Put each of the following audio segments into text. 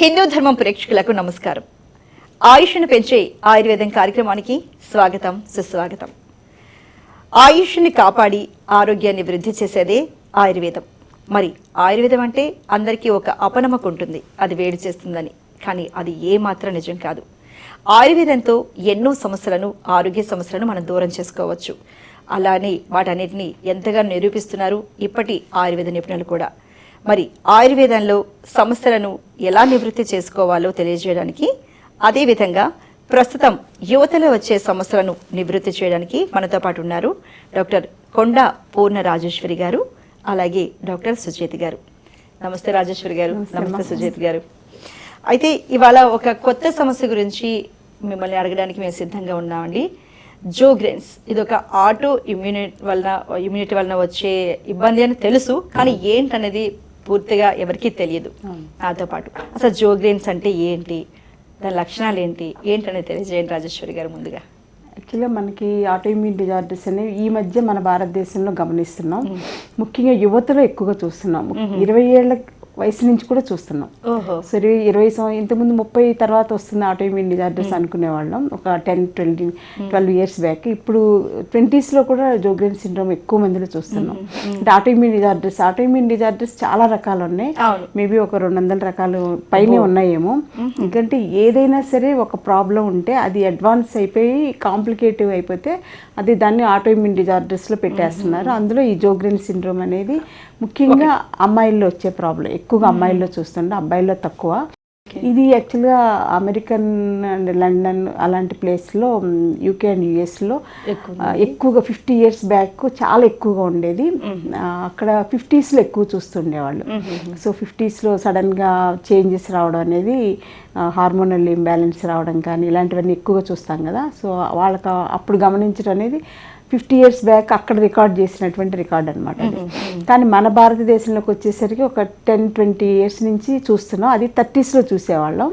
హిందూ ధర్మం ప్రేక్షకులకు నమస్కారం. ఆయుష్ను పెంచే ఆయుర్వేదం కార్యక్రమానికి స్వాగతం సుస్వాగతం. ఆయుష్ని కాపాడి ఆరోగ్యాన్ని వృద్ధి చేసేదే ఆయుర్వేదం. మరి ఆయుర్వేదం అంటే అందరికీ ఒక అపనమ్మకం ఉంటుంది. అది వేడి చేస్తుందని. కానీ అది ఏమాత్రం నిజం కాదు. ఆయుర్వేదంతో ఎన్నో సమస్యలను ఆరోగ్య సమస్యలను మనం దూరం చేసుకోవచ్చు. అలానే వాటన్నిటిని ఎంతగానో నిరూపిస్తున్నారు ఇప్పటి ఆయుర్వేద నిపుణులు కూడా. మరి ఆయుర్వేదంలో సమస్యలను ఎలా నివృత్తి చేసుకోవాలో తెలియజేయడానికి అదేవిధంగా ప్రస్తుతం యువతలో వచ్చే సమస్యలను నివృత్తి చేయడానికి మనతో పాటు ఉన్నారు డాక్టర్ కొండ పూర్ణ రాజేశ్వరి గారు అలాగే డాక్టర్ సుజేత్ గారు. నమస్తే రాజేశ్వరి గారు. నమస్తే సుజేత్ గారు. అయితే ఇవాళ ఒక కొత్త సమస్య గురించి మిమ్మల్ని అడగడానికి మేము సిద్ధంగా ఉన్నామండి. జోగ్రెన్స్. ఇది ఒక ఆటో ఇమ్యూనిటీ వలన ఇమ్యూనిటీ వలన వచ్చే ఇబ్బంది అని తెలుసు కానీ ఏంటనేది పూర్తిగా ఎవరికీ తెలియదు. నాతో పాటు. అసలు జోగ్రెన్స్ అంటే ఏంటి? దాని లక్షణాలు ఏంటి? ఏంటనేది తెలియజేయండి రాజేశ్వరి గారు ముందుగా. యాక్చువల్గా మనకి ఆటోఇమ్యూన్ డిజార్డర్స్ అనేవి ఈ మధ్య మన భారతదేశంలో గమనిస్తున్నాం. ముఖ్యంగా యువతలో ఎక్కువగా చూస్తున్నాం. ఇరవై ఏళ్ళ వయసు నుంచి కూడా చూస్తున్నాం. సరే ఇరవై సంవ ఇంతకుముందు ముప్పై తర్వాత వస్తుంది ఆటోఇమ్యూన్ డిజార్డర్స్ అనుకునే వాళ్ళం ఒక ten twenty twelve years back. ఇప్పుడు ట్వంటీస్లో కూడా జోగ్రెన్ సిండ్రోమ్ ఎక్కువ మందిలో చూస్తున్నాం. అంటే ఆటోఇమ్యూన్ డిజార్డర్స్ ఆటోఇమ్యూన్ డిజార్డర్స్ చాలా రకాలు ఉన్నాయి. మేబీ ఒక రెండు వందల రకాలు పైనే ఉన్నాయేమో. ఎందుకంటే ఏదైనా సరే ఒక ప్రాబ్లం ఉంటే అది అడ్వాన్స్ అయిపోయి కాంప్లికేటివ్ అయిపోతే అది దాన్ని ఆటోఇమ్యూన్ డిజార్డర్స్లో పెట్టేస్తున్నారు. అందులో ఈ జోగ్రెన్ సిండ్రోమ్ అనేది ముఖ్యంగా అమ్మాయిల్లో వచ్చే ప్రాబ్లం ఎక్కువగా అమ్మాయిల్లో చూస్తుండే అబ్బాయిల్లో తక్కువ. ఇది యాక్చువల్గా అమెరికన్ అండ్ లండన్ అలాంటి ప్లేస్లో యూకే అండ్ యుఎస్లో ఎక్కువగా ఫిఫ్టీ ఇయర్స్ బ్యాక్ చాలా ఎక్కువగా ఉండేది. ఆ, అక్కడ ఫిఫ్టీస్లో ఎక్కువ చూస్తుండేవాళ్ళు. సో ఫిఫ్టీస్లో సడన్గా చేంజెస్ రావడం అనేది హార్మోనల్ ఇంబ్యాలెన్స్ రావడం కానీ ఇలాంటివన్నీ ఎక్కువగా చూస్తాం కదా. సో వాళ్ళకి అప్పుడు గమనించడం అనేది ఫిఫ్టీ ఇయర్స్ బ్యాక్ అక్కడ రికార్డ్ చేసినటువంటి రికార్డ్ అనమాట కానీ మన భారతదేశంలోకి వచ్చేసరికి ఒక టెన్ ట్వంటీ ఇయర్స్ నుంచి చూస్తున్నాం. అది థర్టీస్లో చూసేవాళ్ళం.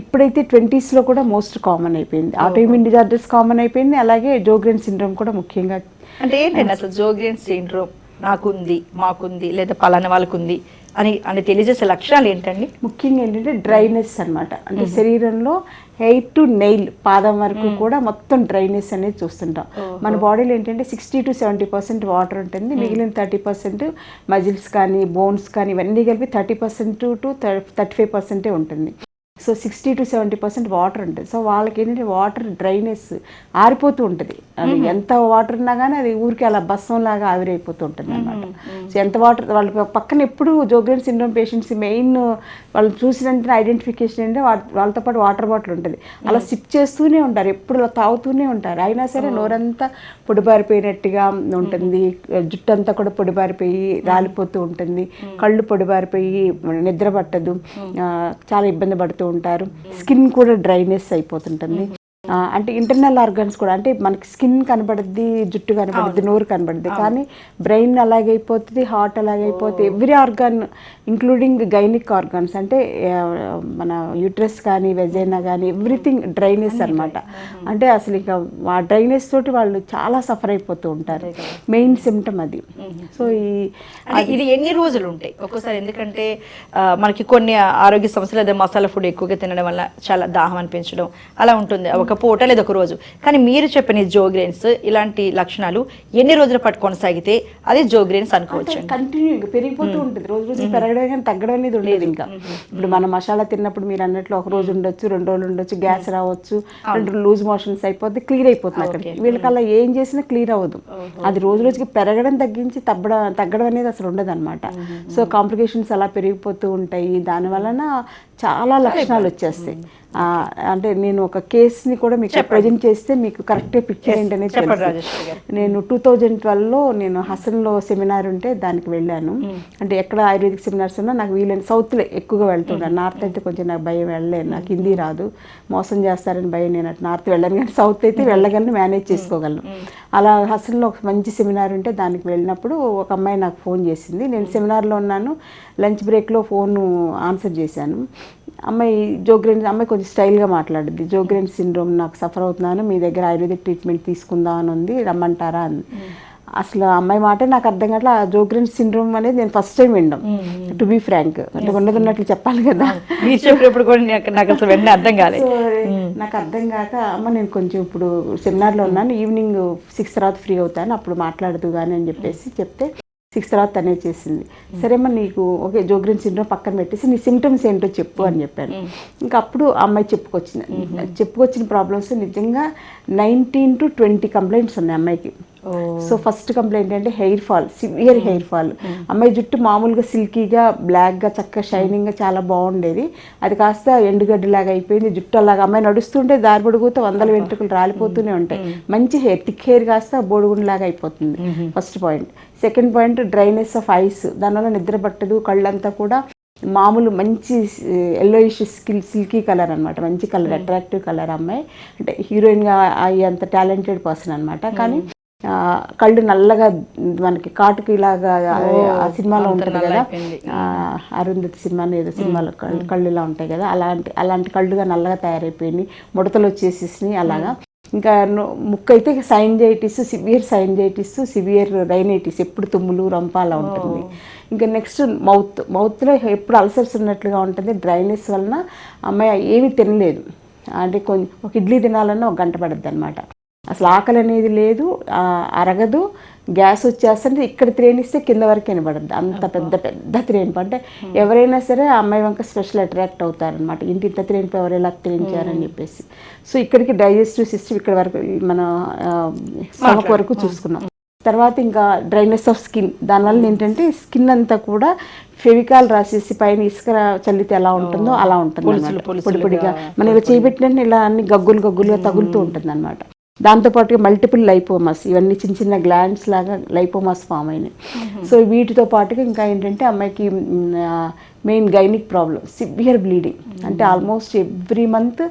ఇప్పుడైతే ట్వంటీస్లో కూడా మోస్ట్ కామన్ అయిపోయింది. ఆటోఇమ్యూన్ డిజార్డర్స్ కామన్ అయిపోయింది. అలాగే జోగ్రెన్ సిండ్రోమ్ కూడా ముఖ్యంగా అంటే ఏంటండి అసలు జోగ్రెన్ సిండ్రోమ్? నాకుంది మాకుంది లేదా పలానా వాళ్ళకు ఉంది అని అని తెలియజేసే లక్షణాలు ఏంటండి? ముఖ్యంగా ఏంటంటే డ్రైనెస్ అన్నమాట. అంటే శరీరంలో హెయిర్ టు నెయిల్ పాదం వరకు కూడా మొత్తం డ్రైనెస్ అనేది చూస్తుంటాం. మన బాడీలో ఏంటంటే sixty to seventy percent water ఉంటుంది మిగిలిన థర్టీ పర్సెంట్ మజిల్స్ కానీ బోన్స్ కానీ ఇవన్నీ కలిపి thirty percent to thirty five పర్సెంటే ఉంటుంది. So sixty to seventy percent water ఉంటుంది. సో వాళ్ళకి ఏంటంటే వాటర్ డ్రైనెస్ ఆరిపోతూ ఉంటుంది. అది ఎంత వాటర్ ఉన్నా కానీ అది ఊరికి అలా బస్సం లాగా ఆవిరైపోతూ ఉంటుంది అనమాట సో ఎంత వాటర్ వాళ్ళ పక్కన ఎప్పుడు జోగ్రెన్ సిండ్రోమ్ పేషెంట్స్ మెయిన్ వాళ్ళు చూసిన ఐడెంటిఫికేషన్ ఏంటంటే వాళ్ళతో పాటు వాటర్ బాటిల్ ఉంటుంది. అలా సిప్ చేస్తూనే ఉంటారు. ఎప్పుడు తాగుతూనే ఉంటారు. అయినా సరే నోరంతా పొడిబారిపోయినట్టుగా ఉంటుంది. జుట్టు అంతా కూడా పొడిబారిపోయి రాలిపోతూ ఉంటుంది. కళ్ళు పొడిబారిపోయి నిద్ర పట్టదు. చాలా ఇబ్బంది పడుతూ ఉంటారు. స్కిన్ కూడా డ్రైనెస్ అయిపోతుంటుంది. అంటే ఇంటర్నల్ ఆర్గన్స్ కూడా అంటే మనకి స్కిన్ కనబడుద్ది జుట్టు కనబడుద్ది నోరు కనబడుద్ది. కానీ బ్రెయిన్ అలాగైపోతుంది heart అలాగైపోతుంది. Every organ including gynaec organs అంటే మన యూట్రస్ కానీ వెజైనా కానీ ఎవ్రీథింగ్ డ్రైనెస్ అన్నమాట. అంటే అసలు ఇక ఆ డ్రైనెస్ తోటి వాళ్ళు చాలా సఫర్ అయిపోతూ ఉంటారు. మెయిన్ సిమ్టమ్ అది. సో ఈ ఇది ఎన్ని రోజులు ఉంటాయి? ఒక్కోసారి ఎందుకంటే మనకి కొన్ని ఆరోగ్య సమస్యలు అదే మసాలా ఫుడ్ ఎక్కువగా తినడం వల్ల చాలా దాహం అనిపించడం అలా ఉంటుంది. ఒక పూట లేదా ఒక రోజు. కానీ మీరు చెప్పిన జోగ్రెయిన్స్ ఇలాంటి లక్షణాలు ఎన్ని రోజుల పాటు కొనసాగితే అది జోగ్రెయిన్స్ అనుకోవచ్చు కంటిన్యూ ఇంకా పెరిగిపోతూ ఉంటుంది. రోజు రోజు పెరగడం కానీ తగ్గడం అనేది ఉండేది ఇంకా. ఇప్పుడు మన మసాలా తిన్నప్పుడు మీరు అన్నట్లు ఒక రోజు ఉండొచ్చు రెండు రోజులు ఉండొచ్చు గ్యాస్ రావచ్చు రెండు లూజ్ మోషన్స్ అయిపోతే క్లియర్ అయిపోతుంది అక్కడికి. వీళ్ళకి అలా ఏం చేసినా క్లియర్ అవ్వదు. అది రోజు రోజుకి పెరగడం తగ్గించి తగ్గడం తగ్గడం అనేది అసలు ఉండదు అనమాట సో కాంప్లికేషన్స్ అలా పెరిగిపోతూ ఉంటాయి. దాని వలన చాలా లక్షణాలు వచ్చేస్తాయి. అంటే నేను ఒక కేసుని కూడా మీకు ప్రజెంట్ చేస్తే మీకు కరెక్ట్ పిక్చర్ ఏంటనేది చెప్పండి తెలుసు. నేను టూ థౌజండ్ ట్వెల్వ్లో నేను హసన్లో సెమినార్ ఉంటే దానికి వెళ్ళాను. అంటే ఎక్కడ ఆయుర్వేదిక్ సెమినార్స్ ఉన్నా నాకు వీలైన సౌత్లో ఎక్కువగా వెళ్తున్నాను నార్త్ అయితే కొంచెం నాకు భయం వెళ్ళలేను. నాకు హిందీ రాదు. మోసం చేస్తారని భయం. నేను అటు నార్త్ వెళ్ళాను కానీ సౌత్ అయితే వెళ్ళగలను మేనేజ్ చేసుకోగలను. అలా హసన్లో ఒక మంచి సెమినార్ ఉంటే దానికి వెళ్ళినప్పుడు ఒక అమ్మాయి నాకు ఫోన్ చేసింది. నేను సెమినార్లో ఉన్నాను. లంచ్ బ్రేక్లో ఫోన్ ఆన్సర్ చేశాను. అమ్మాయి జోగ్రెన్ అమ్మాయి కొంచెం స్టైల్గా మాట్లాడింది జోగ్రెన్ సిండ్రోమ్ నాకు సఫర్ అవుతున్నాను. మీ దగ్గర ఆయుర్వేదిక్ ట్రీట్మెంట్ తీసుకుందాం అని ఉంది. రమ్మంటారా? అని అసలు అమ్మాయి మాట నాకు అర్థం కావట్లే ఆ జోగ్రెన్ సిండ్రోమ్ అనేది నేను ఫస్ట్ టైం వినడం టు బీ ఫ్రాంక్ అంటే ఉన్నది ఉన్నట్లు చెప్పాలి కదా. మీరు చెప్పినప్పుడు కూడా నాకు అసలు వెంటనే అర్థం కాలేదు నాకు అర్థం కాక అమ్మ నేను కొంచెం ఇప్పుడు సెమినార్లో ఉన్నాను ఈవినింగ్ సిక్స్ తర్వాత ఫ్రీ అవుతాను అప్పుడు మాట్లాడదు కానీ అని చెప్పేసి చెప్తే సిక్స్ తర్వాత తనే చేసింది. సరేమ్మా నీకు ఓకే జోగ్రెన్ సిండ్రోమ్ పక్కన పెట్టేసి నీ సిమ్టమ్స్ ఏంటో చెప్పు అని చెప్పాను. ఇంకా అప్పుడు అమ్మాయి చెప్పుకొచ్చింది. చెప్పుకొచ్చిన ప్రాబ్లమ్స్ నిజంగా నైన్టీన్ టు ట్వంటీ కంప్లైంట్స్ ఉన్నాయి అమ్మాయికి. సో ఫస్ట్ కంప్లైంట్ అంటే hair fall severe hair fall అమ్మాయి జుట్టు మామూలుగా సిల్కీగా బ్లాక్గా చక్కగా షైనింగ్గా చాలా బాగుండేది. అది కాస్త ఎండుగడ్డిలాగా అయిపోయింది. జుట్టు అలాగా అమ్మాయి నడుస్తుంటే దారి పొడుగుతూ వందల వెంట్రుకలు రాలిపోతూనే ఉంటాయి. మంచి హెయిర్ థిక్ హెయిర్ కాస్త బొడుగుంలాగా అయిపోతుంది. First point second point dryness of eyes దానివల్ల నిద్ర పట్టదు కళ్ళంతా కూడా మామూలు మంచి ఎల్లోయిష్ స్కిల్ సిల్కీ కలర్ అనమాట మంచి కలర్ అట్రాక్టివ్ కలర్ అమ్మాయి. అంటే హీరోయిన్గా అయ్యేంత టాలెంటెడ్ పర్సన్ అనమాట కానీ ఆ, కళ్ళు నల్లగా మనకి కాటుకి ఇలాగా ఆ సినిమాలో ఉంటుంది కదా. అరుంధతి సినిమాలో ఏదో సినిమాలో కళ్ళు కళ్ళు ఇలా ఉంటాయి కదా. అలాంటి అలాంటి కళ్ళుగా నల్లగా తయారైపోయింది. ముడతలు వచ్చేసేసినాయి అలాగా. ఇంకా ముక్కు అయితే sinusitis severe sinusitis severe rhinitis ఎప్పుడు తుమ్ములు రంప అలా ఉంటుంది ఇంకా నెక్స్ట్ మౌత్ మౌత్లో ఎప్పుడు అల్సర్స్ ఉన్నట్లుగా ఉంటుంది. డ్రైనెస్ వలన అమ్మాయి ఏమీ తినలేదు. అంటే కొంచెం ఒక ఇడ్లీ తినాలన్నా ఒక గంట పడుద్ది అనమాట అసలు ఆకలి అనేది లేదు అరగదు గ్యాస్ వచ్చేస్తుంటే ఇక్కడ త్రేణిస్తే కింద వరకు వినబడద్దు. అంత పెద్ద పెద్ద త్రేణిప అంటే ఎవరైనా సరే అమ్మాయి వంక స్పెషల్ అట్రాక్ట్ అవుతారనమాట ఇంటి ఇంత త్రేణిప ఎవరు ఎలా త్రేణించారని చెప్పేసి. సో ఇక్కడికి డైజెస్టివ్ సిస్టమ్ ఇక్కడ వరకు మన స్టమక్ వరకు చూసుకున్నాం. తర్వాత ఇంకా డ్రైనెస్ ఆఫ్ స్కిన్. దానివల్ల ఏంటంటే స్కిన్ అంతా కూడా ఫెవికాల్ రాసేసి పైన ఇసుక చల్లితే ఎలా ఉంటుందో అలా ఉంటుంది. పొడి పొడిగా. మనం ఇలా చేయబెట్టినట్టు ఇలా అన్ని గగ్గులు గగ్గులుగా తగులుతూ ఉంటుంది అనమాట దాంతోపాటుగా మల్టిపుల్ లైపోమాస్ ఇవన్నీ చిన్న చిన్న గ్లాండ్స్ లాగా లైపోమాస్ ఫామ్ అయినాయి. సో వీటితో పాటుగా ఇంకా ఏంటంటే అమ్మాయికి main gynaec problem severe bleeding అంటే ఆల్మోస్ట్ ఎవ్రీ మంత్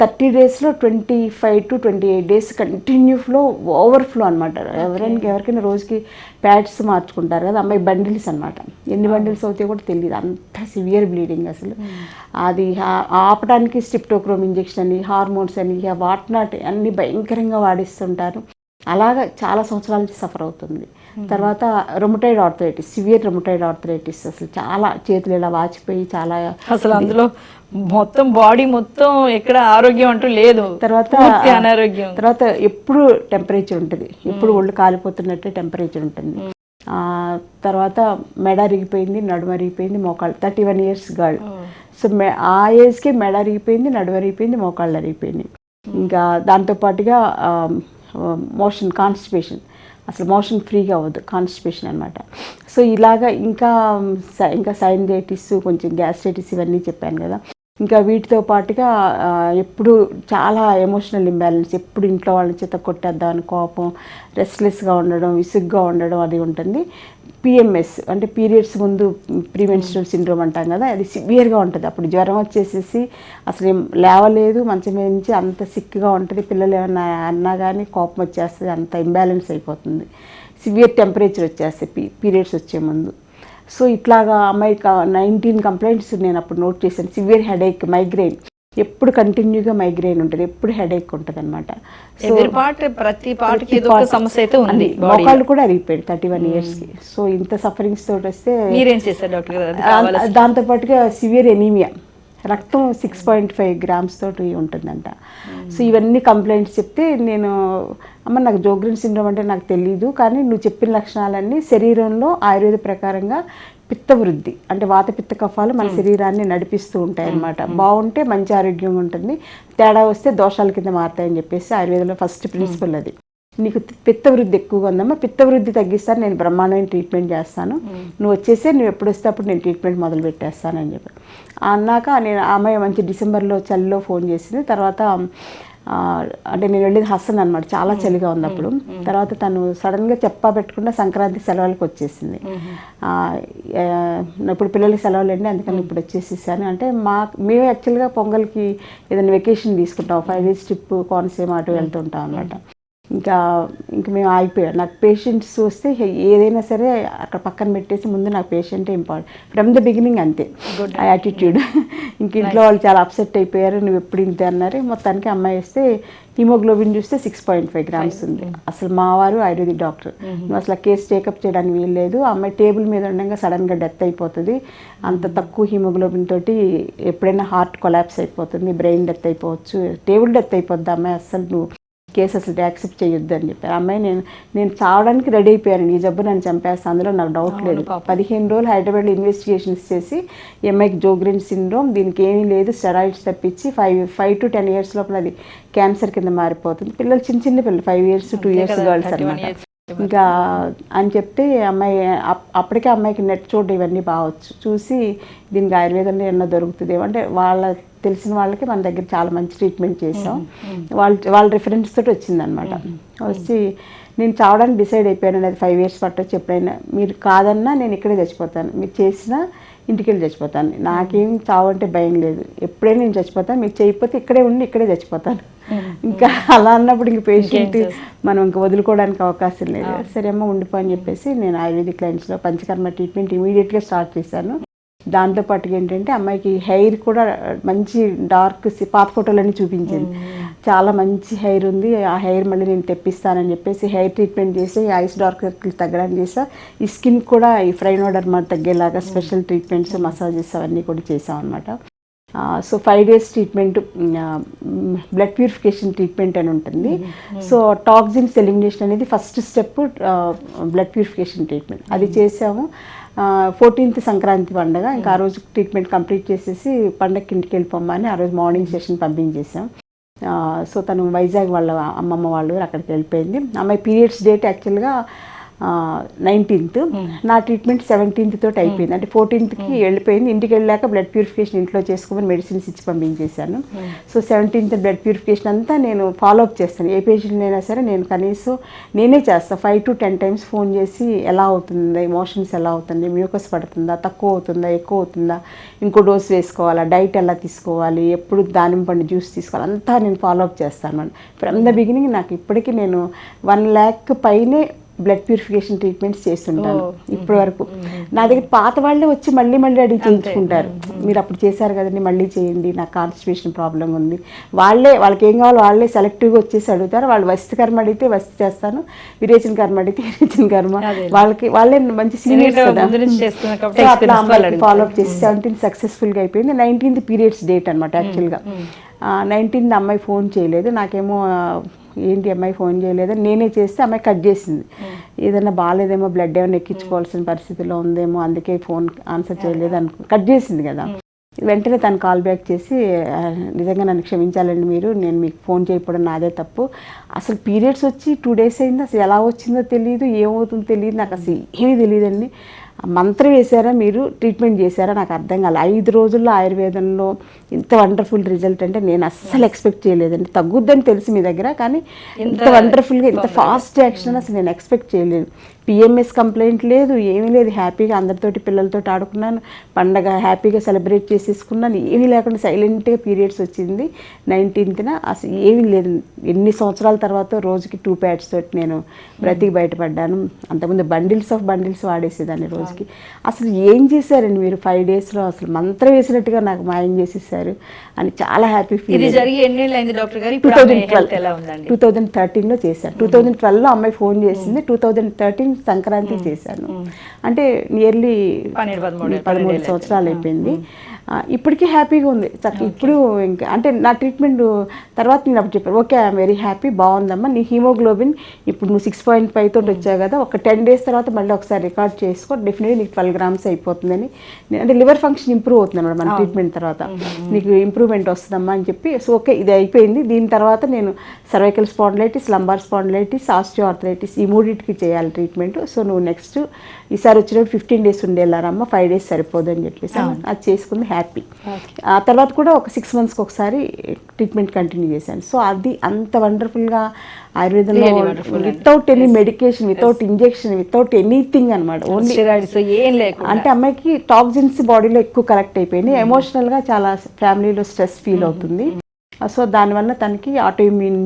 థర్టీ డేస్లో twenty five to twenty eight days continue flow over flow అనమాట ఎవరైనా ఎవరికైనా రోజుకి ప్యాడ్స్ మార్చుకుంటారు కదా అమ్మాయి బండిల్స్ అనమాట ఎన్ని బండిల్స్ అవుతాయో కూడా తెలియదు అంత సివియర్ బ్లీడింగ్ అసలు. అది ఆపడానికి స్టిప్టోక్రోమ్ ఇంజెక్షన్ అని హార్మోన్స్ అని ఇక వాట్ నాట్ అన్ని భయంకరంగా వాడిస్తుంటారు. అలాగా చాలా సంవత్సరాల నుంచి సఫర్ అవుతుంది. తర్వాత rheumatoid arthritis severe rheumatoid arthritis అసలు చాలా చేతులు ఇలా వాచిపోయి చాలా అసలు అందులో మొత్తం బాడీ మొత్తం ఎక్కడ ఆరోగ్యం అంటూ లేదు. తర్వాత అనారోగ్యం. తర్వాత ఎప్పుడు టెంపరేచర్ ఉంటుంది. ఎప్పుడు ఒళ్ళు కాలిపోతున్నట్టే టెంపరేచర్ ఉంటుంది. తర్వాత మెడ అరిగిపోయింది నడుము అరిగిపోయింది మోకాళ్ళు. Thirty one years girl so మె ఆ ఏజ్కి మెడ అరిగిపోయింది నడుము అరిగిపోయింది మోకాళ్ళు అరిగిపోయింది ఇంకా దాంతోపాటుగా మోషన్ కాన్స్టిపేషన్ అసలు మోషన్ ఫ్రీగా అవ్వదు. కాన్స్టిపేషన్ అనమాట సో ఇలాగా ఇంకా ఇంకా సైంజైటిస్ కొంచెం గ్యాస్ట్రైటిస్ ఇవన్నీ చెప్పాను కదా. ఇంకా వీటితో పాటుగా ఎప్పుడు చాలా ఎమోషనల్ ఇంబ్యాలెన్స్ ఎప్పుడు ఇంట్లో వాళ్ళని చేత కొట్టేద్దామని కోపం రెస్ట్లెస్గా ఉండడం విసుగ్గా ఉండడం అది ఉంటుంది. పిఎంఎస్ అంటే పీరియడ్స్ ముందు ప్రీమెన్స్ట్రల్ సిండ్రోమ్ అంటాం కదా అది సివియర్గా ఉంటుంది. అప్పుడు జ్వరం వచ్చేసేసి అసలు ఏం లేవలేదు మంచం మీద నుంచి అంత సిక్గా ఉంటుంది. పిల్లలు ఏమన్నా అన్నా కానీ కోపం వచ్చేస్తుంది అంత ఇంబ్యాలెన్స్ అయిపోతుంది. సివియర్ టెంపరేచర్ వచ్చేస్తాయి పీ పీరియడ్స్ వచ్చే ముందు. సో ఇట్లాగా అమ్మాయి నైన్టీన్ కంప్లైంట్స్ నేను అప్పుడు నోట్ చేశాను. సివియర్ హెడేక్ మైగ్రెయిన్ ఎప్పుడు కంటిన్యూగా మైగ్రెయిన్ ఉంటుంది ఎప్పుడు హెడేక్ ఉంటుంది అనమాట ప్రతి పాటకి సమస్య అయితే ఉంది మోకాళ్ళు కూడా అరిగిపోయాడు థర్టీ వన్ ఇయర్స్కి సో ఇంత సఫరింగ్స్ తోటి వస్తే ఆ- దాంతోపాటుగా సివియర్ ఎనీమియా రక్తం సిక్స్ పాయింట్ ఫైవ్ గ్రామ్స్ తోటి ఉంటుందంట. సో ఇవన్నీ కంప్లైంట్స్ చెప్తే నేను అమ్మ నాకు జోగ్రిన్ సిండ్రోమ్ అంటే నాకు తెలియదు కానీ నువ్వు చెప్పిన లక్షణాలన్నీ శరీరంలో ఆయుర్వేద ప్రకారంగా పిత్త వృద్ధి అంటే వాత పిత్త కఫాలు మన శరీరాన్ని నడిపిస్తూ ఉంటాయి అన్నమాట. బాగుంటే మంచి ఆరోగ్యంగా ఉంటుంది. తేడా వస్తే దోషాల కింద మారుతాయని చెప్పేసి ఆయుర్వేదంలో ఫస్ట్ ప్రిన్సిపల్ అది. నీకు పిత్త వృద్ధి ఎక్కువగా ఉందమ్మా. పిత్త వృద్ధి తగ్గిస్తాను నేను బ్రహ్మాండమైన ట్రీట్మెంట్ చేస్తాను. నువ్వు వచ్చేసే నువ్వు ఎప్పుడు వస్తే అప్పుడు నేను ట్రీట్మెంట్ మొదలు పెట్టేస్తానని చెప్పి అన్నాక నేను అమ్మాయి మంచి డిసెంబర్లో చలిలో ఫోన్ చేసింది. తర్వాత అంటే నేను వెళ్ళేది హసన్ అనమాట చాలా చలిగా ఉంది అప్పుడు తర్వాత తను సడన్గా చెప్పా పెట్టకుండా సంక్రాంతి సెలవులకు వచ్చేసింది. ఇప్పుడు పిల్లలకి సెలవులు అండి అందుకని ఇప్పుడు వచ్చేసేసాను. అంటే మా మేము యాక్చువల్గా పొంగల్కి ఏదైనా వెకేషన్ తీసుకుంటాం. ఫైవ్ డేస్ ట్రిప్ కోనసీమ అటు వెళ్తుంటాం అనమాట ఇంకా ఇంక మేము ఆగిపోయాం. నాకు పేషెంట్స్ వస్తే ఏదైనా సరే అక్కడ పక్కన పెట్టేసి ముందు నాకు పేషెంటే ఇంపార్టెంట్ ఫ్రమ్ ద బిగినింగ్ అంతే. ఆ యాటిట్యూడ్ ఇంక ఇంట్లో వాళ్ళు చాలా అప్సెట్ అయిపోయారు. నువ్వు ఎప్పుడు ఇంతే? అన్నారు. మొత్తానికి అమ్మాయి వస్తే హిమోగ్లోబిన్ చూస్తే సిక్స్ పాయింట్ ఫైవ్ గ్రామ్స్ ఉంది. అసలు మా వారు ఆయుర్వేదిక్ డాక్టర్. నువ్వు అసలు కేసు టేకప్ చేయడానికి వీల్లేదు. అమ్మాయి టేబుల్ మీద ఉండగా సడన్గా డెత్ అయిపోతుంది. అంత తక్కువ హిమోగ్లోబిన్ తోటి ఎప్పుడైనా హార్ట్ కొలాప్స్ అయిపోతుంది. బ్రెయిన్ డెత్ అయిపోవచ్చు. టేబుల్ డెత్ అయిపోద్ది. అమ్మాయి అసలు నువ్వు కేసు అసలు యాక్సెప్ట్ చేయొద్దు అని చెప్పారు అమ్మాయి నేను నేను చావడానికి రెడీ అయిపోయాను. ఈ జబ్బు నన్ను చంపేస్తా. అందులో నాకు డౌట్ లేదు. పదిహేను రోజులు హైదరాబాద్లో ఇన్వెస్టిగేషన్స్ చేసి అమ్మాయికి జోగ్రిన్ సిండ్రోమ్ దీనికి ఏమీ లేదు. స్టెరాయిడ్స్ తప్పించి five five to ten years లోపల అది క్యాన్సర్ కింద మారిపోతుంది. పిల్లలు చిన్న చిన్న పిల్లలు five years two years girls అనమాట ఇంకా అని చెప్తే అమ్మాయి అప్- అప్పటికే అమ్మాయికి నెట్ చూడడం ఇవన్నీ బాగొచ్చు. చూసి దీనికి ఆయుర్వేదంలో ఎన్నో దొరుకుతుంది అంటే వాళ్ళ తెలిసిన వాళ్ళకి మన దగ్గర చాలా మంచి ట్రీట్మెంట్ చేసాం వాళ్ళ వాళ్ళ రిఫరెన్స్ తోటి వచ్చిందనమాట వచ్చి నేను చావడానికి డిసైడ్ అయిపోయాను అది ఫైవ్ ఇయర్స్ పట్టొచ్చు ఎప్పుడైనా. మీరు కాదన్నా నేను ఇక్కడే చచ్చిపోతాను. మీరు చేసినా ఇంటికి వెళ్ళి చచ్చిపోతాను. నాకేం చావు అంటే భయం లేదు. ఎప్పుడైనా నేను చచ్చిపోతాను. మీరు చేయకపోతే ఇక్కడే ఉండి ఇక్కడే చచ్చిపోతాను. ఇంకా అలా అన్నప్పుడు ఇంక పేషెంట్ మనం ఇంకా వదులుకోవడానికి అవకాశం లేదు. సరే అమ్మ ఉండిపో అని చెప్పేసి నేను ఆయుర్వేదిక్ క్లైన్స్లో పంచకర్మ ట్రీట్మెంట్ ఇమీడియట్గా స్టార్ట్ చేశాను. దాంతో పాటుగా ఏంటంటే అమ్మాయికి హెయిర్ కూడా మంచి డార్క్ పాత ఫోటోలన్నీ చూపించింది. చాలా మంచి హెయిర్ ఉంది. ఆ హెయిర్ మళ్ళీ నేను తెప్పిస్తానని చెప్పేసి హెయిర్ ట్రీట్మెంట్ చేసి ఐస్ డార్క్ సర్కిల్స్ తగ్గడానికి చేసా. ఈ స్కిన్ కూడా ఈ ఫ్రైనోడర్ మాట తగ్గేలాగా స్పెషల్ ట్రీట్మెంట్స్ మసాజెస్ అవన్నీ కూడా చేసాం అనమాట so five days treatment blood purification treatment అని ఉంటుంది. సో టాక్సిన్స్ ఎలిమినేషన్ అనేది first step blood purification treatment. అది చేసాము. ఫోర్టీన్త్ సంక్రాంతి పండగ ఇంకా ఆ రోజు ట్రీట్మెంట్ కంప్లీట్ చేసేసి పండగకి ఇంటికి వెళ్ళిపోమ్మని ఆ రోజు మార్నింగ్ సెషన్ పంపించేసాం సో తను వైజాగ్ వాళ్ళ అమ్మమ్మ వాళ్ళు అక్కడికి వెళ్ళిపోయింది. అమ్మాయి పీరియడ్స్ డేట్ యాక్చువల్గా నైన్టీన్త్. నా ట్రీట్మెంట్ సెవెంటీన్త్ తోటి అయిపోయింది. అంటే ఫోర్టీన్త్కి వెళ్ళిపోయింది. ఇంటికి వెళ్ళాక బ్లడ్ ప్యూరిఫికేషన్ ఇంట్లో చేసుకోమని మెడిసిన్స్ ఇచ్చి పంపించేశాను. సో సెవెంటీన్త్ బ్లడ్ ప్యూరిఫికేషన్ అంతా నేను ఫాలో అప్ చేస్తాను. ఏ పేషెంట్ అయినా సరే నేను కనీసం నేనే చేస్తాను five to ten times phone చేసి ఎలా అవుతుంది? ఎమోషన్స్ ఎలా అవుతుంది? మ్యూకస్ పడుతుందా? తక్కువ అవుతుందా? ఎక్కువ అవుతుందా? ఇంకో డోస్ వేసుకోవాలా? డైట్ ఎలా తీసుకోవాలి? ఎప్పుడు దానిమ్మ పండు జ్యూస్ తీసుకోవాలి? అంతా నేను ఫాలో అప్ చేస్తాను. ఫ్రమ్ ద బిగినింగ్ నాకు ఇప్పటికీ నేను వన్ ల్యాక్ పైనే బ్లడ్ ప్యూరిఫికేషన్ ట్రీట్మెంట్స్ చేస్తుంటాను ఇప్పటి వరకు నా దగ్గర పాత వాళ్ళే వచ్చి మళ్ళీ మళ్ళీ అడిగి చేయించుకుంటారు. మీరు అప్పుడు చేశారు కదండి మళ్ళీ చేయండి నాకు కాన్స్టిపేషన్ ప్రాబ్లం ఉంది. వాళ్ళే వాళ్ళకి ఏం కావాలో వాళ్ళే సెలెక్టివ్గా వచ్చేసి అడుగుతారు. వాళ్ళు వస్తు కర్మ అడిగితే వస్తు చేస్తాను విరేచన కర్మ అడిగితే విరేచన కర్మ వాళ్ళకి వాళ్ళే మంచి సీనియర్స్ కదా. ఫాలో అప్ చేసి సెవెంటీన్ సక్సెస్ఫుల్గా అయిపోయింది. నైన్టీన్త్ పీరియడ్స్ డేట్ అనమాట యాక్చువల్గా నైన్టీన్త్ అమ్మాయి ఫోన్ చేయలేదు. నాకేమో ఏంటి అమ్మాయి ఫోన్ చేయలేదు. నేనే చేస్తే అమ్మాయి కట్ చేసింది. ఏదైనా బాగాలేదేమో బ్లడ్ ఏమైనా ఎక్కించుకోవాల్సిన పరిస్థితిలో ఉందేమో అందుకే ఫోన్ ఆన్సర్ చేయలేదు అనుకో కట్ చేసింది కదా. వెంటనే తను కాల్ బ్యాక్ చేసి "ఆ, నిజంగా నన్ను క్షమించాలండి మీరు నేను మీకు ఫోన్ చేయకపోవడం నాదే తప్పు. అసలు పీరియడ్స్ వచ్చి టూ డేస్ అయింది? అసలు ఎలా వచ్చిందో తెలియదు ఏమవుతుందో తెలియదు నాకు అసలు ఏమీ తెలియదండి మంత్రం వేశారా మీరు? ట్రీట్మెంట్ చేశారా? నాకు అర్థం కాలేదు ఐదు రోజుల్లో ఆయుర్వేదంలో ఇంత వండర్ఫుల్ రిజల్ట్ అంటే నేను అస్సలు ఎక్స్పెక్ట్ చేయలేదండి. తగ్గుద్దని తెలుసు మీ దగ్గర కానీ ఇంత వండర్ఫుల్గా ఇంత ఫాస్ట్ యాక్షన్ అసలు నేను ఎక్స్పెక్ట్ చేయలేదు పిఎంఎస్ కంప్లైంట్ లేదు ఏమీ లేదు. హ్యాపీగా అందరితోటి పిల్లలతో ఆడుకున్నాను. పండగ హ్యాపీగా సెలబ్రేట్ చేసేసుకున్నాను. ఏమీ లేకుండా సైలెంట్గా పీరియడ్స్ వచ్చింది. నైన్టీన్త్న అసలు ఏమీ లేదు. ఎన్ని సంవత్సరాల తర్వాత రోజుకి టూ ప్యాడ్స్ తోటి నేను బ్రతికి బయటపడ్డాను. అంతకుముందు బండిల్స్ ఆఫ్ బండిల్స్ వాడేసేదాన్ని రోజుకి. అసలు ఏం చేశారండి మీరు ఫైవ్ డేస్లో అసలు మంత్రం వేసినట్టుగా నాకు మాయం చేసేసారు అని చాలా హ్యాపీ ఫీల్ డాక్టర్ గారు? టూ థౌజండ్ ఎలా ట్వెల్వ్ టూ థౌజండ్ థర్టీన్లో చేశాను టూ థౌజండ్ ట్వెల్వ్లో అమ్మాయి ఫోన్ చేసింది. టూ థౌజండ్ థర్టీన్ సంక్రాంతి చేశాను. అంటే నియర్లీ పదమూడు సంవత్సరాలు అయిపోయింది. ఇప్పటికీ హ్యాపీగా ఉంది. చక్క ఇప్పుడు ఇంకా అంటే నా ట్రీట్మెంట్ తర్వాత నేను అప్పుడు చెప్పాను ఓకే ఐఎమ్ వెరీ హ్యాపీ బాగుందమ్మా నీ హీమోగ్లోబిన్ ఇప్పుడు నువ్వు సిక్స్ పాయింట్ ఫైవ్ తోటి వచ్చావు కదా ఒక టెన్ డేస్ తర్వాత మళ్ళీ ఒకసారి రికార్డ్ చేసుకో డెఫినెట్లీ నీకు ట్వెల్వ్ గ్రామ్స్ అయిపోతుందని. అంటే లివర్ ఫంక్షన్ ఇంప్రూవ్ అవుతుంది అన్నమాట మన ట్రీట్మెంట్ తర్వాత. నీకు ఇంప్రూవ్మెంట్ వస్తుందమ్మా అని చెప్పి సో ఓకే ఇది అయిపోయింది దీని తర్వాత నేను cervical spondylitis lumbar spondylitis osteoarthritis ఈ మూడింటికి చేయాలి ట్రీట్మెంట్ సో నువ్వు నెక్స్ట్ ఈసారి వచ్చినప్పుడు ఫిఫ్టీన్ డేస్ ఉండేళ్ళారమ్మ ఫైవ్ డేస్ సరిపోదు అని చెప్పేసి అది చేసుకుంది హ్యాపీ. ఆ తర్వాత కూడా ఒక సిక్స్ మంత్స్కి ఒకసారి ట్రీట్మెంట్ కంటిన్యూ చేశాను. సో అది అంత వండర్ఫుల్గా ఆయుర్వేదంలో. Without any medication without injection without anything అనమాట ఓన్లీ అంటే అమ్మాయికి టాక్సిన్స్ బాడీలో ఎక్కువ కలెక్ట్ అయిపోయింది ఎమోషనల్గా చాలా ఫ్యామిలీలో స్ట్రెస్ ఫీల్ అవుతుంది. సో దానివల్ల తనకి ఆటోఇమ్యూన్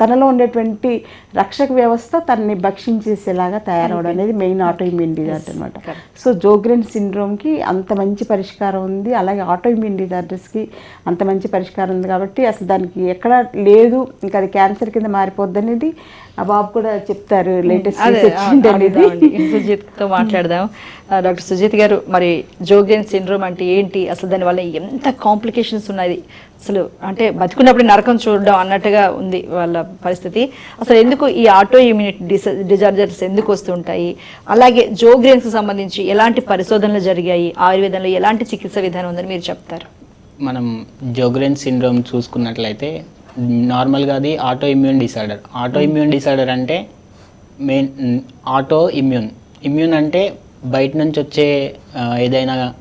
తనలో ఉండేటువంటి రక్షక వ్యవస్థ తనని భక్షించేసేలాగా తయారవడం అనేది మెయిన్ ఆటోఇమ్యూన్ డిజార్డర్ అనమాట సో జోగ్రెన్ సిండ్రోమ్కి అంత మంచి పరిష్కారం ఉంది. అలాగే ఆటోఇమ్యూన్ డిజార్డర్స్కి అంత మంచి పరిష్కారం ఉంది కాబట్టి అసలు దానికి ఎక్కడ లేదు. ఇంకా అది క్యాన్సర్ కింద మారిపోద్ది అనేది ఆ బాబు కూడా చెప్తారు లేటెస్ట్ అనేది. అడుగుదామండి. సుజిత్తో మాట్లాడదాం డాక్టర్ సుజిత్ గారు మరి జోగ్రెన్ సిండ్రోమ్ అంటే ఏంటి? అసలు దానివల్ల ఎంత కాంప్లికేషన్స్ ఉన్నాయి? అసలు అంటే బతుకున్నప్పుడు నరకం చూడడం అన్నట్టుగా ఉంది వాళ్ళ పరిస్థితి. అసలు ఎందుకు ఈ ఆటో ఇమ్యూనిటీ డిస డిజార్డర్స్ ఎందుకు వస్తుంటాయి? అలాగే జోగ్రెన్స్కి సంబంధించి ఎలాంటి పరిశోధనలు జరిగాయి? ఆయుర్వేదంలో ఎలాంటి చికిత్స విధానం ఉందని మీరు చెప్తారు? మనం జోగ్రెన్ సిండ్రోమ్ చూసుకున్నట్లయితే నార్మల్గా అది auto immune disorder auto immune disorder అంటే మెయిన్ ఆటో ఇమ్యూన్ ఇమ్యూన్ అంటే బయట నుంచి వచ్చే ఏదైనా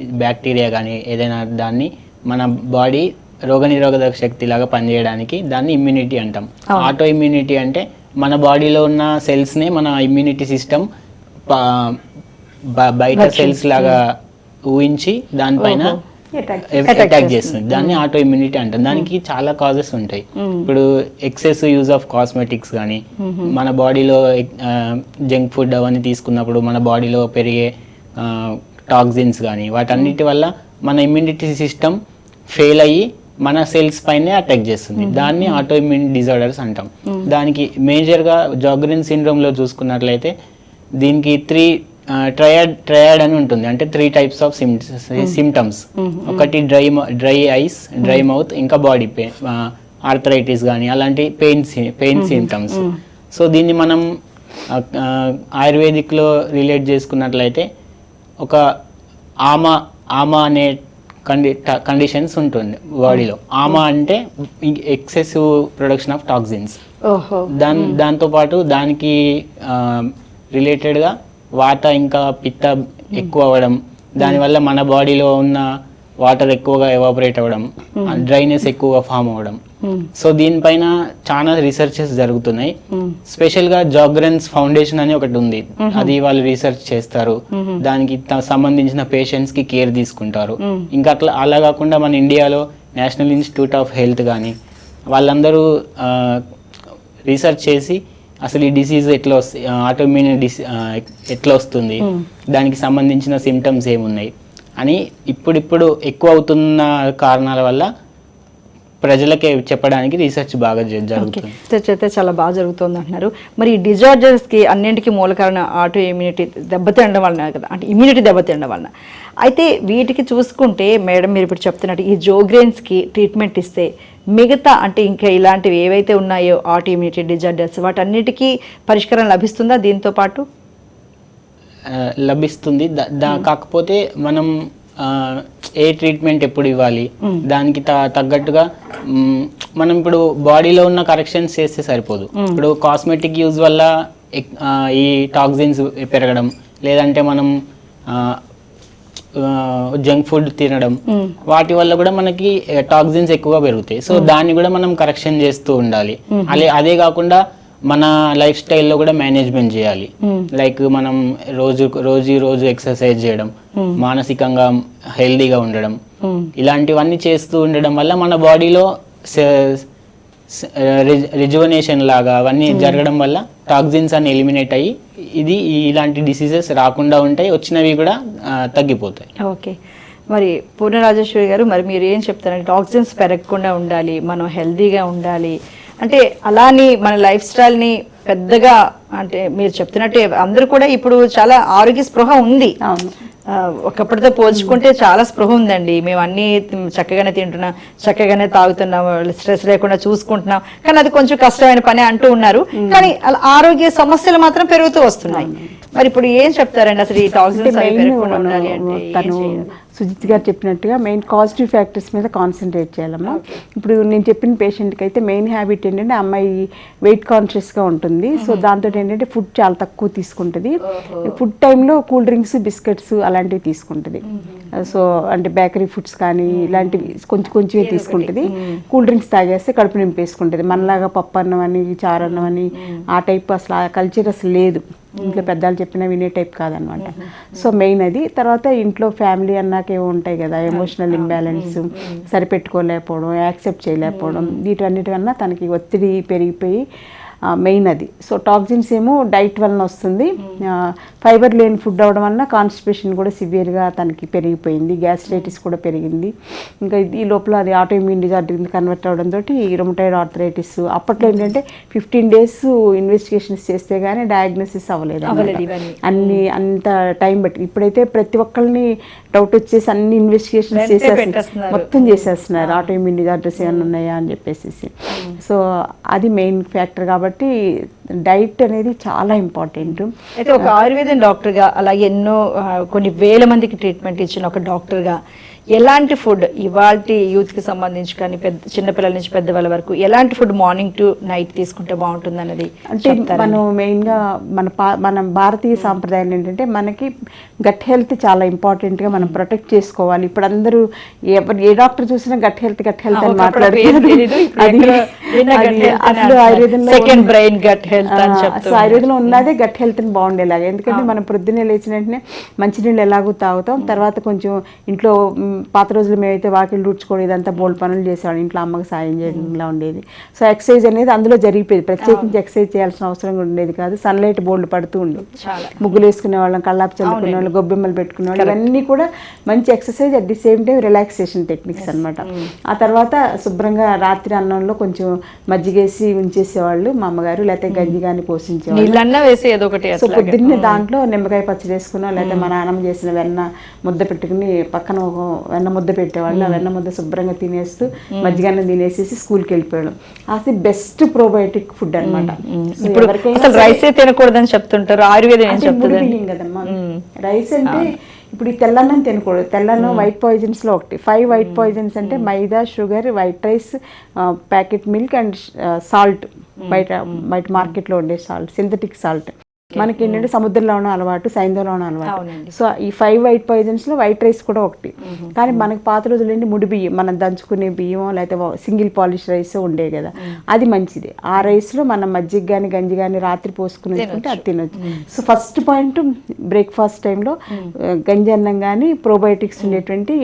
బ్యాక్టీరియా కానీ ఏదైనా దాన్ని మన బాడీ రోగనిరోధక శక్తి లాగా పనిచేయడానికి దాన్ని ఇమ్యూనిటీ అంటాం. ఆటో ఇమ్యూనిటీ అంటే మన బాడీలో ఉన్న సెల్స్నే మన ఇమ్యూనిటీ సిస్టమ్ బయట సెల్స్ లాగా ఊహించి దానిపైన అటాక్ చేస్తుంది. దాన్ని ఆటో ఇమ్యూనిటీ అంటాం దానికి చాలా కాజెస్ ఉంటాయి. ఇప్పుడు ఎక్సెస్ యూజ్ ఆఫ్ కాస్మెటిక్స్ కానీ మన బాడీలో జంక్ ఫుడ్ అవన్నీ తీసుకున్నప్పుడు మన బాడీలో పెరిగే టాక్సిన్స్ కానీ వాటన్నిటి వల్ల మన ఇమ్యూనిటీ సిస్టమ్ ఫెయిల్ అయ్యి మన సెల్స్ పైనే అటాక్ చేస్తుంది. దాన్ని ఆటో ఇమ్యూన్ డిజార్డర్స్ అంటాం. దానికి మేజర్గా జాగ్రిన్ సిండ్రోమ్లో చూసుకున్నట్లయితే దీనికి త్రీ ట్రయాడ్ ట్రయాడ్ అని ఉంటుంది. అంటే త్రీ టైప్స్ ఆఫ్ సిమ్టమ్స్ ఒకటి dry dry eyes dry mouth ఇంకా బాడీ పెయిన్ ఆర్థరైటిస్ కానీ అలాంటి పెయిన్ పెయిన్ సిమ్టమ్స్ సో దీన్ని మనం ఆయుర్వేదిక్లో రిలేట్ చేసుకున్నట్లయితే ఒక ఆమా ఆమా అనే కండి కండిషన్స్ ఉంటుంది బాడీలో. ఆమా అంటే ఎక్సెసివ్ ప్రొడక్షన్ ఆఫ్ టాక్సిన్స్ దాని దాంతోపాటు దానికి రిలేటెడ్గా వాత ఇంకా పిత్త ఎక్కువ అవ్వడం దానివల్ల మన బాడీలో ఉన్న వాటర్ ఎక్కువగా ఎవాపరేట్ అవ్వడం డ్రైనెస్ ఎక్కువగా ఫామ్ అవ్వడం. సో దీనిపైన చాలా రీసెర్చెస్ జరుగుతున్నాయి. స్పెషల్గా జాగ్రెన్స్ ఫౌండేషన్ అని ఒకటి ఉంది. అది వాళ్ళు రీసెర్చ్ చేస్తారు. దానికి సంబంధించిన పేషెంట్స్కి కేర్ తీసుకుంటారు. ఇంకా అట్లా అలా కాకుండా మన ఇండియాలో నేషనల్ ఇన్స్టిట్యూట్ ఆఫ్ హెల్త్ కానీ వాళ్ళందరూ రీసెర్చ్ చేసి అసలు ఈ డిసీజ్ ఎట్లా వస్తుంది ఆటోమ్యూన్ డిసీ ఎట్లా వస్తుంది? దానికి సంబంధించిన సిమ్టమ్స్ ఏమున్నాయి? అని ఇప్పుడిప్పుడు ఎక్కువ అవుతున్న కారణాల వల్ల ప్రజలకే చెప్పడానికి రీసెర్చ్ బాగా జరుగుతుంది. రీసెర్చ్ అయితే చాలా బాగా జరుగుతుంది అంటున్నారు మరి ఈ డిజార్డర్స్కి అన్నింటికి మూల కారణం ఆటో ఇమ్యూనిటీ దెబ్బతినడం వలన కదా అంటే ఇమ్యూనిటీ దెబ్బతినడం వలన. అయితే వీటికి చూసుకుంటే మేడం మీరు ఇప్పుడు చెప్తున్నట్టు ఈ జోగ్రెయిన్స్కి ట్రీట్మెంట్ ఇస్తే మిగతా అంటే ఇంకా ఇలాంటివి ఏవైతే ఉన్నాయో ఆటో ఇమ్యూనిటీ డిజార్డర్స్ వాటన్నిటికీ పరిష్కారం లభిస్తుందా దీంతో పాటు? లభిస్తుంది. దా- కాకపోతే మనం ఏ ట్రీట్మెంట్ ఎప్పుడు ఇవ్వాలి? దానికి త- తగ్గట్టుగా మనం ఇప్పుడు బాడీలో ఉన్న కరెక్షన్స్ చేస్తే సరిపోదు. ఇప్పుడు కాస్మెటిక్ యూజ్ వల్ల ఈ టాక్సిన్స్ పెరగడం లేదంటే మనం జంక్ ఫుడ్ తినడం. వాటి వల్ల కూడా మనకి టాక్సిన్స్ ఎక్కువగా పెరుగుతాయి. సో దాన్ని కూడా మనం కరెక్షన్ చేస్తూ ఉండాలి. అలే అదే కాకుండా మన లైఫ్ స్టైల్లో కూడా మేనేజ్మెంట్ చేయాలి. లైక్ మనం రోజు రోజు రోజు ఎక్సర్సైజ్ చేయడం మానసికంగా హెల్దీగా ఉండడం. ఇలాంటివన్నీ చేస్తూ ఉండడం వల్ల మన బాడీలో రిజువనేషన్ లాగా అవన్నీ జరగడం వల్ల టాక్సిన్స్ అని ఎలిమినేట్ అయ్యి ఇది ఇలాంటి డిసీజెస్ రాకుండా ఉంటాయి వచ్చినవి కూడా తగ్గిపోతాయి. ఓకే. మరి పూర్ణరాజేశ్వరి గారు మరి మీరు ఏం చెప్తారంటే టాక్సిన్స్ పెరగకుండా ఉండాలి మనం హెల్దీగా ఉండాలి. అంటే అలాని మన లైఫ్ స్టైల్ని పెద్దగా అంటే మీరు చెప్తున్నట్టే అందరూ కూడా ఇప్పుడు చాలా ఆరోగ్య స్పృహ ఉంది ఒకప్పటితో పోల్చుకుంటే చాలా స్పృహ ఉందండి. మేము అన్ని చక్కగానే తింటున్నాం చక్కగానే తాగుతున్నాం స్ట్రెస్ లేకుండా చూసుకుంటున్నాం. కానీ అది కొంచెం కష్టమైన పని అంటూ ఉన్నారు. కానీ ఆరోగ్య సమస్యలు మాత్రం పెరుగుతూ వస్తున్నాయి. మరి ఇప్పుడు ఏం చెప్తారండి అసలు ఈ టాక్సిన్స్ తను? సుజిత్ గారు చెప్పినట్టుగా మెయిన్ పాజిటివ్ ఫ్యాక్టర్స్ మీద కాన్సన్ట్రేట్ చేయాలమ్మా. ఇప్పుడు నేను చెప్పిన పేషెంట్కి అయితే మెయిన్ హ్యాబిట్ ఏంటంటే అమ్మాయి వెయిట్ కాన్షియస్గా ఉంటుంది. సో దాంతో ఏంటంటే ఫుడ్ చాలా తక్కువ తీసుకుంటుంది. ఫుడ్ టైంలో కూల్ డ్రింక్స్ బిస్కెట్స్ అలాంటివి తీసుకుంటుంది. సో అంటే బేకరీ ఫుడ్స్ కానీ ఇలాంటివి కొంచెం కొంచెమే తీసుకుంటుంది. కూల్ డ్రింక్స్ తాగేస్తే కడుపు నింపేసుకుంటుంది. మనలాగా పప్పు అన్నం అని చారు అన్నం అని ఆ టైప్ అసలు ఆ కల్చర్ అసలు లేదు. ఇంట్లో పెద్దలు చెప్పినా వినే టైప్ కాదనమాట. సో మెయిన్ అది. తర్వాత ఇంట్లో ఫ్యామిలీ అన్నాక ఏవో ఉంటాయి కదా ఎమోషనల్ ఇంబ్యాలెన్స్ సరిపెట్టుకోలేకపోవడం యాక్సెప్ట్ చేయలేకపోవడం వీటన్నిటికన్నా తనకి ఒత్తిడి పెరిగిపోయి మెయిన్ అది. సో టాక్సిన్స్ ఏమో డైట్ వలన వస్తుంది. ఫైబర్ లేని ఫుడ్ అవడం వలన కాన్స్టిపేషన్ కూడా సివియర్గా తనకి పెరిగిపోయింది. గ్యాస్ట్రైటిస్ కూడా పెరిగింది. ఇంకా ఈ లోపల అది ఆటోఇమ్యూన్ డిజార్డర్ కింద కన్వర్ట్ అవడంతో రొమటైడ్ ఆర్థరైటిస్ అప్పట్లో ఏంటంటే ఫిఫ్టీన్ డేస్ ఇన్వెస్టిగేషన్స్ చేస్తే కానీ డయాగ్నోసిస్ అవ్వలేదు. అన్ని అంత టైం బట్టి ఇప్పుడైతే ప్రతి ఒక్కరిని డౌట్ వచ్చేసి అన్ని ఇన్వెస్టిగేషన్స్ చేసేసి. మొత్తం చేసేస్తున్నారు. ఆటోఇమ్యూన్ డిజార్డర్స్ ఏమైనా ఉన్నాయా అని చెప్పేసి సో అది మెయిన్ ఫ్యాక్టర్ కాబట్టి డైట్ అనేది చాలా ఇంపార్టెంట్. అయితే ఒక ఆయుర్వేదం డాక్టర్గా అలాగే ఎన్నో కొన్ని వేల మందికి ట్రీట్మెంట్ ఇచ్చిన ఒక డాక్టర్గా ఎలాంటి ఫుడ్ ఇవాళ యూత్కి సంబంధించి కానీ పెద్ద చిన్నపిల్లల నుంచి పెద్దవాళ్ళ వరకు ఎలాంటి ఫుడ్ మార్నింగ్ టు నైట్ తీసుకుంటే బాగుంటుంది అన్నది అంటే మనం మెయిన్గా మన పా మన భారతీయ సాంప్రదాయం ఏంటంటే మనకి గట్ హెల్త్ చాలా ఇంపార్టెంట్గా మనం ప్రొటెక్ట్ చేసుకోవాలి. ఇప్పుడు అందరూ ఎవరు ఏ డాక్టర్ చూసినా గట్ హెల్త్ గట్ హెల్త్ అని ఒకప్పుడు అసలు. ఆయుర్వేదంలో health అని ఆ, చెప్తూ అసలు ఆయుర్వేదంలో ఉన్నదే గట్ హెల్త్ బాగుండేలాగా. ఎందుకంటే మనం పొద్దున్నే లేచిన వెంటనే మంచినీళ్ళు ఎలాగో తాగుతాం. తర్వాత కొంచెం ఇంట్లో పాత రోజులు మేమైతే వాకిలు రుడ్చుకోవడం ఇదంతా బోల్డ్ పనులు చేసేవాళ్ళం. ఇంట్లో అమ్మకి సాయం చేయడంలా ఉండేది. సో ఎక్సర్సైజ్ అనేది అందులో జరిగిపోయేది. ప్రత్యేకించి ఎక్సర్సైజ్ చేయాల్సిన అవసరం కూడా ఉండేది కాదు. సన్లైట్ బోల్డ్ పడుతూ ఉండేది. ముగ్గులు వేసుకునే వాళ్ళం కళ్ళాపు చల్లుకునే వాళ్ళు గొబ్బెమ్మలు పెట్టుకునే వాళ్ళు. ఇవన్నీ కూడా మంచి exercise at the same time relaxation techniques అన్నమాట. ఆ తర్వాత శుభ్రంగా రాత్రి అన్నంలో కొంచెం మజ్జిగేసి ఉంచేసేవాళ్ళు మా అమ్మగారు లేకపోతే గంజి కానీ పోషించేవాళ్ళు. వేసి ఏదో ఒకటి సో పొద్దున్నే దాంట్లో నిమ్మకాయ పచ్చడి వేసుకున్నాం లేదా మా నాన్నమ్మ చేసిన వెన్న ముద్ద పెట్టుకుని పక్కన ఒక వెన్న ముద్ద పెట్టేవాళ్ళు ఆ వెన్న ముద్ద శుభ్రంగా తినేస్తూ మజ్జిగన్నం తినేసేసి స్కూల్కి వెళ్ళిపోయాడు. అది బెస్ట్ ప్రోబయోటిక్ ఫుడ్ అనమాట ఇప్పుడు అసలు రైసే తినకూడదని చెప్తుంటారు ఆయుర్వేదం కదమ్మా? రైస్ అంటే ఇప్పుడు ఈ తెల్లన్నం తినకూడదు. తెల్లన్నం వైట్ పాయిజన్స్లో ఒకటి. ఫైవ్ వైట్ పాయిజన్స్ అంటే maida sugar white rice packet milk and salt బయట బయట మార్కెట్లో ఉండే సాల్ట్ సింథటిక్ సాల్ట్ మనకి ఏంటంటే సముద్రంలో ఉన్న అలవాటు సైంధంలో ఉన్న అలవాటు. సో ఈ ఫైవ్ వైట్ పాయిజన్స్లో వైట్ రైస్ కూడా ఒకటి. కానీ మనకి పాత రోజులు ఏంటి ముడి బియ్యం మనం దంచుకునే బియ్యం లేకపోతే సింగిల్ పాలిష్ రైస్ ఉండే కదా. అది మంచిది. ఆ రైస్లో మనం మజ్జిగ కానీ గంజి కానీ రాత్రి పోసుకుని అది తినొచ్చు. సో ఫస్ట్ పాయింట్ బ్రేక్ఫాస్ట్ టైంలో గంజి అన్నం కానీ ప్రోబయోటిక్స్ ఉండేటువంటి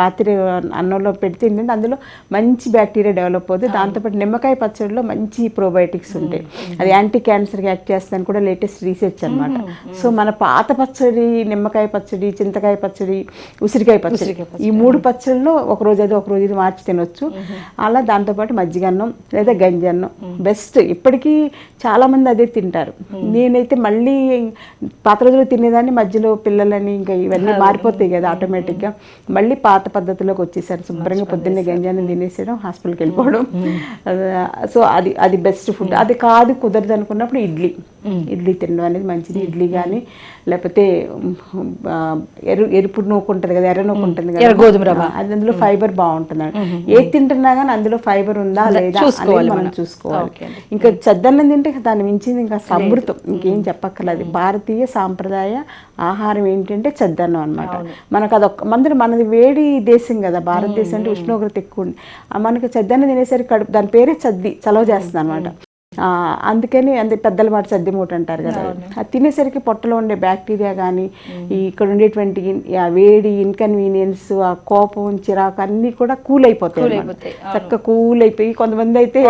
రాత్రి అన్నంలో పెడితే ఏంటంటే అందులో మంచి బ్యాక్టీరియా డెవలప్ అవుతుంది దాంతోపాటు నిమ్మకాయ పచ్చడిలో మంచి ప్రోబయోటిక్స్ ఉంటాయి. అది యాంటీ క్యాన్సర్కి యాక్ట్ చేస్తుందని కూడా లేటెస్ట్ రీసెర్చ్ అన్నమాట. సో మన పాత పచ్చడి నిమ్మకాయ పచ్చడి చింతకాయ పచ్చడి ఉసిరికాయ పచ్చడి ఈ మూడు పచ్చడిలో ఒక రోజు అది ఒక రోజు ఇది మార్చి తినొచ్చు. అలా దాంతోపాటు మజ్జిగన్నం లేదా గంజన్నం బెస్ట్. ఇప్పటికీ చాలా మంది అదే తింటారు. నేనైతే మళ్ళీ పాత రోజులు తినేదాన్ని మధ్యలో పిల్లలని ఇంకా ఇవన్నీ మారిపోతాయి కదా ఆటోమేటిక్గా మళ్ళీ పాత పద్ధతిలోకి వచ్చేసారు. శుభ్రంగా పొద్దున్నే గంజాన్ని తినేసేయడం హాస్పిటల్కి వెళ్ళిపోవడం. సో అది అది బెస్ట్ ఫుడ్. అది కాదు కుదరదు అనుకున్నప్పుడు ఇడ్లీ. ఇడ్లీ తినడం. అనేది మంచిది. ఇడ్లీ కానీ లేకపోతే ఎరు ఎరుపు నూకు ఉంటుంది కదా ఎర్ర నూకు ఉంటుంది ఎర్ర గోధుమ కదా అది అందులో ఫైబర్ బాగుంటుంది. ఏది తింటున్నా కానీ అందులో ఫైబర్ ఉందా లేదా అనేది మనం చూసుకోవాలి. ఇంకా చద్దన్నం తింటే దాన్ని మించింది ఇంకా అమృతం ఇంకేం చెప్పక్కర్లేదు. భారతీయ సాంప్రదాయ ఆహారం ఏంటంటే చద్దన్నం అన్నమాట. మనకు అదొక మంది మనది వేడి దేశం కదా. భారతదేశం అంటే ఉష్ణోగ్రత ఎక్కువ ఉంది. మనకి చద్దన్నం తినేసరికి కడుపు దాని పేరే చద్ది చలవ చేస్తుంది అనమాట అందుకని అందు పెద్దల మాట చద్ది మూట అంటారు కదా అది తినేసరికి పొట్టలో ఉండే బ్యాక్టీరియా కానీ ఇక్కడ ఉండేటువంటి వేడి ఇన్కన్వీనియన్స్ ఆ కోపం చిరాకు అన్నీ కూడా కూల్ అయిపోతాయి చక్కగా కూల్ అయిపోయి కొంతమంది అయితే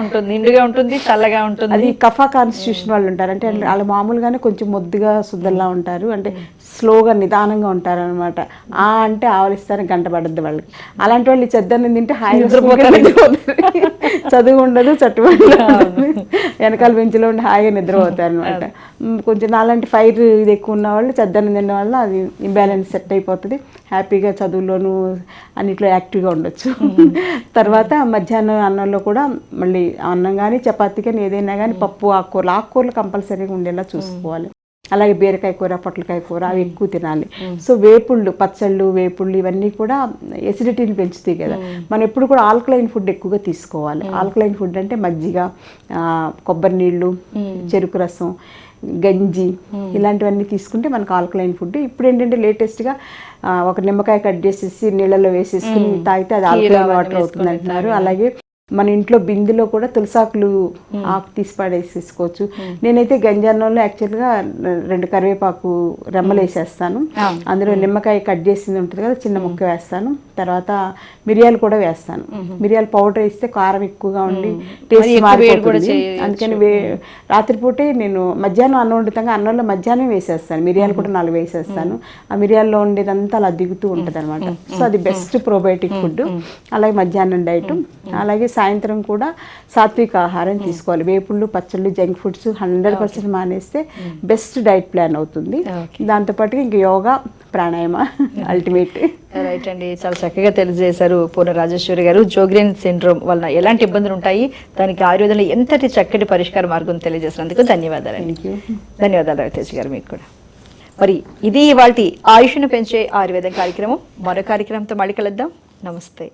ఉంటుంది నిండుగా ఉంటుంది చల్లగా ఉంటుంది. అది కఫా కాన్స్టిట్యూషన్ వాళ్ళు ఉంటారు. అంటే వాళ్ళు మామూలుగానే కొంచెం మొద్దుగా శుద్ధంలా ఉంటారు. అంటే స్లోగా నిదానంగా ఉంటారు అనమాట ఆ అంటే ఆవలిస్తారని గంట పడద్దు వాళ్ళకి. అలాంటి వాళ్ళు ఈ చెద్దన్నం తింటే హాయిగా నిద్రపోతారు. చదువు ఉండదు చట్టుబడి వెనకాల బెంచ్లో ఉండి హాయిగా నిద్రపోతారు అనమాట కొంచెం నాలాంటి ఫైర్ ఇది ఎక్కువ ఉన్న వాళ్ళు చెద్దన్నం తినడం వల్ల అది ఇంబ్యాలెన్స్ సెట్ అయిపోతుంది. హ్యాపీగా చదువులోను అన్నిట్లో యాక్టివ్గా ఉండొచ్చు. తర్వాత మధ్యాహ్నం అన్నంలో కూడా మళ్ళీ అన్నం కానీ చపాతీ కానీ ఏదైనా కానీ పప్పు ఆకుకూరలు ఆకుకూరలు కంపల్సరీగా ఉండేలా చూసుకోవాలి. అలాగే బీరకాయ కూర పొట్లకాయ కూర అవి ఎక్కువ తినాలి. సో వేపుళ్ళు పచ్చళ్ళు వేపుళ్ళు ఇవన్నీ కూడా ఎసిడిటీని పెంచుతాయి కదా. మనం ఎప్పుడు కూడా ఆల్కలైన్ ఫుడ్ ఎక్కువగా తీసుకోవాలి. ఆల్కలైన్ ఫుడ్ అంటే మజ్జిగ కొబ్బరి నీళ్ళు చెరుకు రసం గంజి ఇలాంటివన్నీ తీసుకుంటే మనకు ఆల్కలైన్ ఫుడ్ ఇప్పుడు ఏంటంటే లేటెస్ట్గా ఒక నిమ్మకాయ కట్ చేసేసి నీళ్ళలో వేసేసుకుని తాగితే అది ఆల్కలైన్ వాటర్ అవుతుంది అంటున్నారు అలాగే మన ఇంట్లో బిందులో కూడా తులసాకులు ఆకు తీసి పడేసేసుకోవచ్చు. నేనైతే గంజాన్నంలో యాక్చువల్గా రెండు కరివేపాకు రెమ్మలు వేసేస్తాను. అందులో నిమ్మకాయ కట్ చేసింది ఉంటుంది కదా చిన్న ముక్క వేస్తాను. తర్వాత మిరియాలు కూడా వేస్తాను. మిరియాల పౌడర్ వేస్తే కారం ఎక్కువగా ఉండి టేస్ట్ మారిపోతుంది. అందుకని వే- రాత్రిపూటే నేను మధ్యాహ్నం అన్నం వండుతాగా అన్నంలో మధ్యాహ్నం వేసేస్తాను. మిరియాలు కూడా నాలుగు వేసేస్తాను. ఆ మిరియాల్లో ఉండేదంతా అలా దిగుతూ ఉంటుంది అనమాట సో అది బెస్ట్ ప్రోబయోటిక్ ఫుడ్ అలాగే మధ్యాహ్నం డైట్. అలాగే సాయంత్రం కూడా సాత్విక ఆహారం తీసుకోవాలి. వేపుళ్ళు పచ్చళ్ళు జంక్ ఫుడ్స్ హండ్రెడ్ పర్సెంట్ మానేస్తే బెస్ట్ డైట్ ప్లాన్ అవుతుంది. దాంతోపాటు ఇంక యోగా ప్రాణాయామ అల్టిమేట్. రైట్ అండి. చాలా చక్కగా తెలియజేశారు పూర్ణ రాజేశ్వరి గారు. జోగ్రెన్ సిండ్రోమ్ వలన ఎలాంటి ఇబ్బందులు ఉంటాయి? దానికి ఆయుర్వేదంలో ఎంతటి చక్కటి పరిష్కార మార్గం తెలియజేసినందుకు యూ ధన్యవాదాలు రవితేజ్ గారు మీకు కూడా. మరి ఇది ఇవాళ ఆయుష్ను పెంచే ఆయుర్వేదం కార్యక్రమం. మరో కార్యక్రమంతో మళ్ళీ కలుద్దాం. నమస్తే.